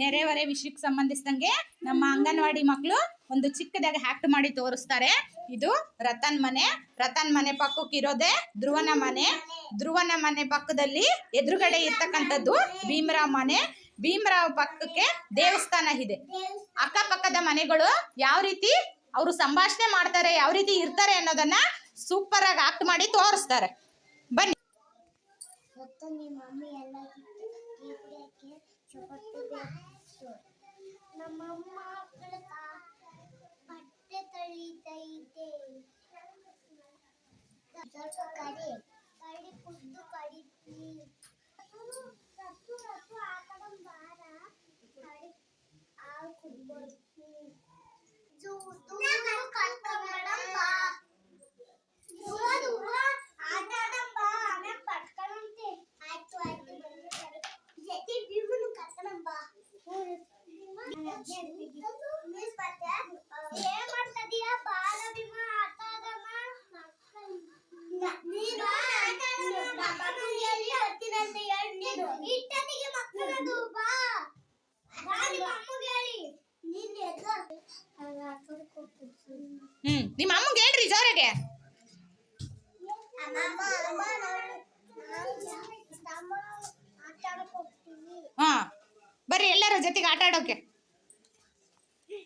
ನೆರೆಹೊರೆ ವಿಷಯಕ್ಕೆ ಸಂಬಂಧಿಸಿದಂಗೆ ನಮ್ಮ ಅಂಗನವಾಡಿ ಮಕ್ಕಳು ಒಂದು ಚಿಕ್ಕದಾಗಿ ಹ್ಯಾಕ್ಟ್ ಮಾಡಿ ತೋರಿಸ್ತಾರೆ. ಇದು ರತನ್ ಮನೆ. ರತನ್ ಮನೆ ಪಕ್ಕಕ್ಕೆ ಇರೋದೇ ಧ್ರುವನ ಮನೆ. ಧ್ರುವನ ಮನೆ ಪಕ್ಕದಲ್ಲಿ ಎದುರುಗಡೆ ಇರ್ತಕ್ಕಂಥದ್ದು ಭೀಮರಾವ್ ಮನೆ. ಭೀಮರಾವ್ ಪಕ್ಕಕ್ಕೆ ದೇವಸ್ಥಾನ ಇದೆ. ಅಕ್ಕಪಕ್ಕದ ಮನೆಗಳು ಯಾವ ರೀತಿ ಅವರು ಸಂಭಾಷಣೆ ಮಾಡ್ತಾರೆ, ಯಾವ ರೀತಿ ಇರ್ತಾರೆ ಅನ್ನೋದನ್ನ ಸೂಪರ್ ಆಗಿ ಆಕ್ಟ್ ಮಾಡಿ ತೋರಿಸ್ತಾರೆ. ಬನ್ನಿ. ಮತ್ತು ನಿಮ್ಮ ಮಮ್ಮಿ ಎಲ್ಲ ಟೀ ಕುಡಿಯೋಕ್ಕೆ ಚಪಾತಿ ಬೇಕು ನಮ್ಮಮ್ಮ ಬೆಳಕ ಬಟ್ಟೆ ತೊಳಿತೈತೆ ಸ್ವಲ್ಪ ಕಡಿ ಕಡಿ ಕುದ್ದು ಕಡಿತೀನಿ ರತ್ತು ರತ್ತು ಆ ಕಡೆ ಬಾರ ಕಡಿ ಹಾಲು ಕುಡ್ಕೊಡ್ತೀನಿ ದೂರ ಹ್ಮ್ ನಿಮ್ಮ ಹೇಳ್ರಿ ಜೋರಾಗೆ. ಹಾ ಬರ್ರಿ ಎಲ್ಲರ ಜೊತೆಗೆ ಆಟ ಆಡೋಕೆ.